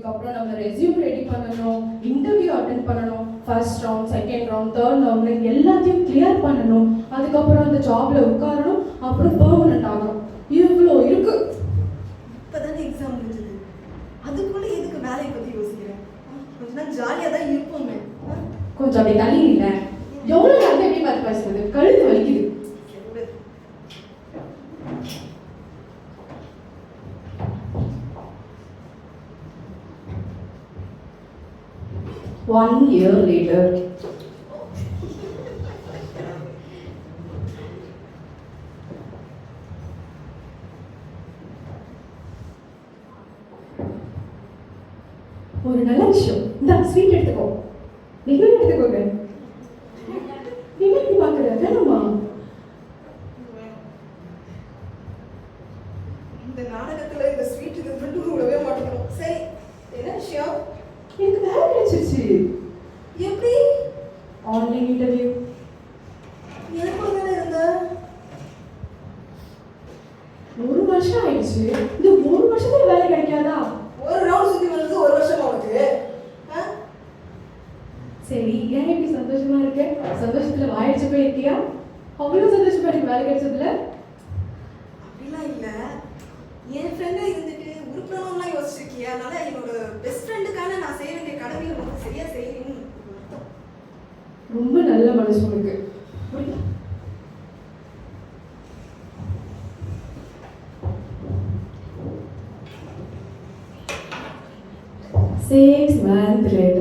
இதுக்கப்புறம் நம்ம resume ready பண்ணணும் இன்டர்வியூ அட்டென்ட் பண்ணணும் first round second round third round எல்லாத்தையும் கிளியர் பண்ணணும். அதுக்கப்புறம் அந்த ஜாப்ல உட்காரணும் அப்புறம் பெர்மனன்ட் ஆகணும். இவ்வளோ இருக்கு. இப்பதானே எக்ஸாம் முடிஞ்சது. அதுக்குள்ள எதுக்கு வேலையை பத்தி யோசிக்கிறேன் கொஞ்ச நாள் ஜாலியா தான் இருப்போமே. கொஞ்சம் அப்படி தள்ளி இல்லை எவ்வளோ நேரம் எப்படி பார்த்து பேசுறது? கழுத்து வலிக்குது. One year later. ஒரு நல்ல விஷயம் இந்த ஸ்வீட் எடுத்துக்கோ நீங்க எடுத்துக்கோங்க நீங்க எப்படி பாக்குற வேணுமா கிடைச்சிருச்சு எப்படி? ஆன்லைன் இன்டர்வியூ எனக்குள்ள தானே இருந்த? ஒரு வருஷம் ஆயிடுச்சு. இந்த ஒரு வருஷத்துல வேலை கிடைக்காதா? ஒரு ரவுண்ட் சுத்தி வந்தது ஒரு வருஷம் உனக்கு? சரி ஏன் இப்படி சந்தோஷமா இருக்க? சந்தோஷத்துல வாயிடுச்சு போயிருக்கியா? அவ்வளவு சந்தோஷமா இருக்கு வேலை கிடைச்சதுல? அப்படிலாம் இல்ல. என் ஃப்ரெண்டா இருந்துட்டு உருப்படணும்லாம் யோசிச்சிருக்கியா? அதனால என்னோட பெஸ்ட் ஃப்ரெண்டுக்கான நான் செய்ய வேண்டிய ரொம்ப நல்ல மனசு உனக்கு சேம் மந்த் லேட்டர்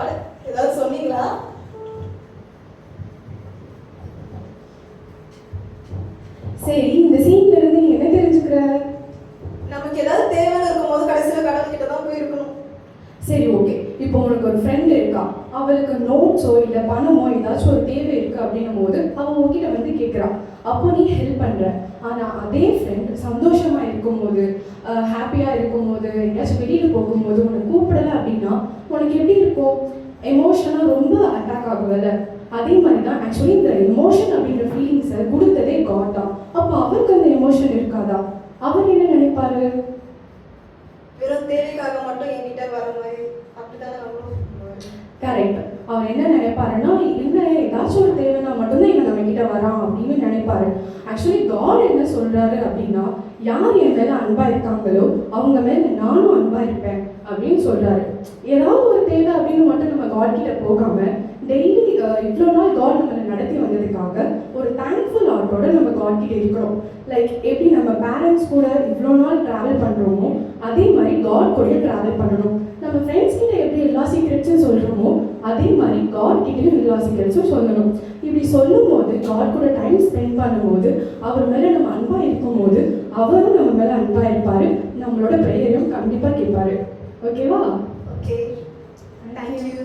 காட் ஏதாவது சொன்னீங்களா? சரி இந்த சீன் இருந்து நீ என்ன தெரிஞ்சுக்கிற நமக்கு ஏதாவது தேவைன்னு இருக்கும்போது கடைசியில கடவுள் கிட்ட தான் போய் இருக்கணும் சரி ஓகே இப்போ உனக்கு ஒரு ஃப்ரெண்ட் இருக்கா அவளுக்கு நோட்ஸோ இல்லை பணமோ ஏதாச்சும் ஒரு தேவை இருக்கு அப்படின்னும் போது அவன் உன்கிட்ட வந்து கேட்குறான். அப்போ நீ ஹெல்ப் பண்ற. ஆனா அதே ஃப்ரெண்ட் சந்தோஷமா இருக்கும்போது ஹாப்பியா இருக்கும்போது எங்கேயாச்சும் வெளியில் போகும்போது உன்னை கூப்பிடல அப்படின்னா உனக்கு எப்படி இருக்கும்? எமோஷனாக ரொம்ப அட்டாக் ஆகுவல அதே மாதிரி தான் ஆக்சுவலி இந்த எமோஷன் அப்படின்ற ஃபீலிங்ஸை கொடுத்ததே காட் தான். அப்போ அவருக்கு அந்த எமோஷன் இருக்காதா? அவர் என்ன நினைப்பாரு? வெறும் தேவைக்காக மட்டும் என்கிட்ட வர மாதிரி அப்படித்தானே கரெக்ட் அவர் என்ன நினைப்பாருன்னா என்ன ஏதாச்சும் ஒரு தேவைன்னா மட்டும்தான் இவன் நம்ம கிட்ட வரான் அப்படின்னு நினைப்பாரு. ஆக்சுவலி காட் என்ன சொல்றாரு அப்படின்னா யார் என் மேல அன்பா இருக்காங்களோ அவங்க மேல நானும் அன்பா இருப்பேன் அப்படின்னு சொல்றாரு. ஏதாவது ஒரு தேவை அப்படின்னு மட்டும் நம்ம காட் கிட்ட போகாம டெய்லி இவ்வளோ நாள் காட் நம்மளை நடத்தி வந்ததுக்காக ஒரு தேங்க்ஃபுல் ஆர்ட்டோட நம்ம காட் கிட்ட இருக்கிறோம். லைக் எப்படி நம்ம பேரண்ட்ஸ் கூட இவ்வளோ நாள் ட்ராவல் பண்ணுறோமோ அதே மாதிரி காட் கூடயும் ட்ராவல் பண்ணணும். நம்ம ஃப்ரெண்ட்ஸ் கிட்ட எப்படி சொல்கிறோமோ அதே மாதிரி காட் கிட்டயும் எல்லா சொல்லணும். இப்படி சொல்லும்போது காட் கூட டைம் ஸ்பெண்ட் பண்ணும்போது அவர் மேலே நம்ம அன்பாக இருக்கும்போது அவரும் நம்ம மேலே அன்பாக இருப்பார். நம்மளோட ப்ரேயரையும் கண்டிப்பாக கேட்பாரு. ஓகேவா ஓகே தேங்க்யூ